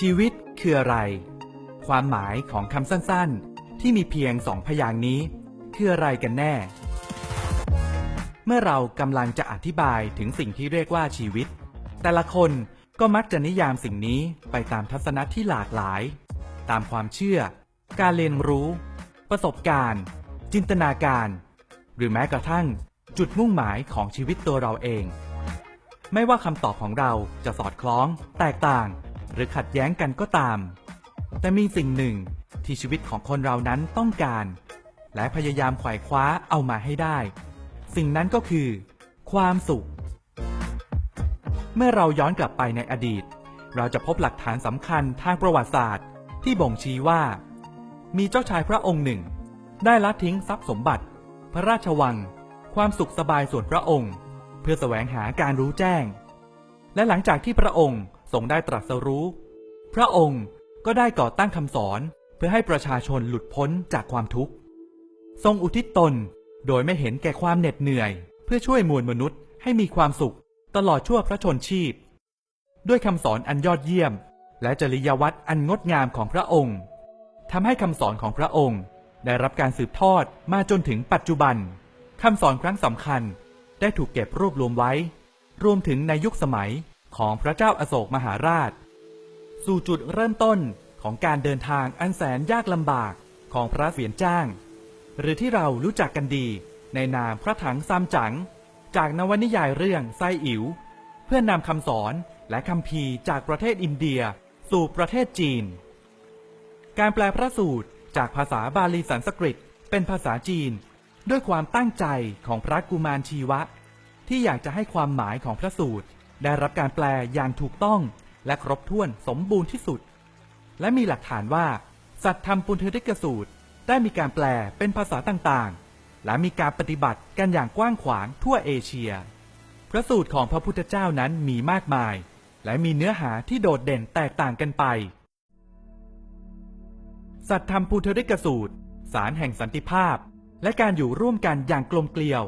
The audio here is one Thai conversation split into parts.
ชีวิตคืออะไร ความหมายของคำสั้นๆ ที่มีเพียงสองพยางค์นี้ คืออะไรกันแน่ เมื่อเรากำลังจะอธิบายถึงสิ่งที่เรียกว่าชีวิต แต่ละคนก็มักจะนิยามสิ่งนี้ไปตามทัศนะที่หลากหลาย ตามความเชื่อ การเรียนรู้ ประสบการณ์ จินตนาการ หรือแม้กระทั่งจุดมุ่งหมายของชีวิตตัวเราเอง ไม่ว่าคำตอบของเราจะสอดคล้อง แตกต่าง หรือขัดแย้งกันก็ตาม แต่มีสิ่งหนึ่งที่ชีวิตของคนเรานั้นต้องการ และพยายามไขว่คว้าเอามาให้ได้ สิ่งนั้นก็คือ ความสุข เมื่อเราย้อนกลับไปในอดีต เราจะพบหลักฐานสำคัญทางประวัติศาสตร์ ที่บ่งชี้ว่า มีเจ้าชายพระองค์หนึ่ง ได้ละทิ้งทรัพย์สมบัติ พระราชวัง ความสุขสบายส่วนพระองค์ เพื่อแสวงหาการรู้แจ้ง และหลังจากที่พระองค์ ทรงได้ตรัสรู้ พระองค์ก็ได้ก่อตั้งคำสอนเพื่อให้ประชาชนหลุดพ้นจากความทุกข์ ทรงอุทิศตนโดยไม่เห็นแก่ความเหน็ดเหนื่อย เพื่อช่วยมวลมนุษย์ให้มีความสุขตลอดชั่วพระชนชีพ ด้วยคำสอนอันยอดเยี่ยม และจริยวัตรอันงดงามของพระองค์ทำให้คำสอนของพระองค์ ได้รับการสืบทอดมาจนถึงปัจจุบันคำสอนครั้งสำคัญได้ถูกเก็บรวบรวมไว้ รวมถึงในยุคสมัย ของพระเจ้าอาโศกมหาราช สู่จุดเริ่มต้นของการเดินทางอันแสนยากลำบากของพระเสียนจ้าง หรือที่เรารู้จักกันดีในนามพระถังซัมจั๋งจากนวนิยายเรื่องไซอิ๋วเพื่อนำคำสอนและคำพีจากประเทศอินเดียสู่ประเทศจีน การแปลพระสูตรจากภาษาบาลีสันสกฤตเป็นภาษาจีน ด้วยความตั้งใจของพระกุมารชีวะ ที่อยากจะให้ความหมายของพระสูตร ได้รับการแปลอย่างถูกต้องและครบถ้วนสมบูรณ์ที่สุด และมีหลักฐานว่า สัตธรรมปุณธริกสูตร ได้มีการแปลเป็นภาษาต่างๆ และมีการปฏิบัติกันอย่างกว้างขวางทั่วเอเชีย พระสูตรของพระพุทธเจ้านั้นมีมากมาย และมีเนื้อหาที่โดดเด่นแตกต่างกันไป สัตธรรมปุทริกสูตร สารแห่งสันติภาพ และการอยู่ร่วมกันอย่างกลมเกลียว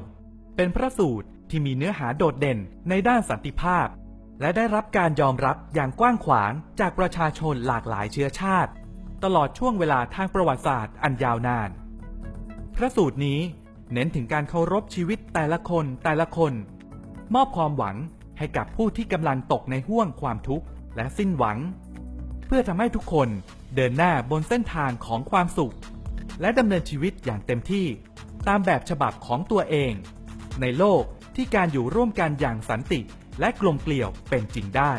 เป็นพระสูตร ที่มีเนื้อหาโดดเด่นในด้านสันติภาพ และได้รับการยอมรับอย่างกว้างขวางจากประชาชนหลากหลายเชื้อชาติ ตลอดช่วงเวลาทางประวัติศาสตร์อันยาวนาน พระสูตรนี้เน้นถึงการเคารพชีวิตแต่ละคนแต่ละคน มอบความหวังให้กับผู้ที่กำลังตกในห้วงความทุกข์และสิ้นหวัง เพื่อทำให้ทุกคนเดินหน้าบนเส้นทางของความสุข และดำเนินชีวิตอย่างเต็มที่ ตามแบบฉบับของตัวเอง ในโลก ที่การอยู่ร่วมกันอย่างสันติ และกลมเกลี่ยวเป็นจริงได้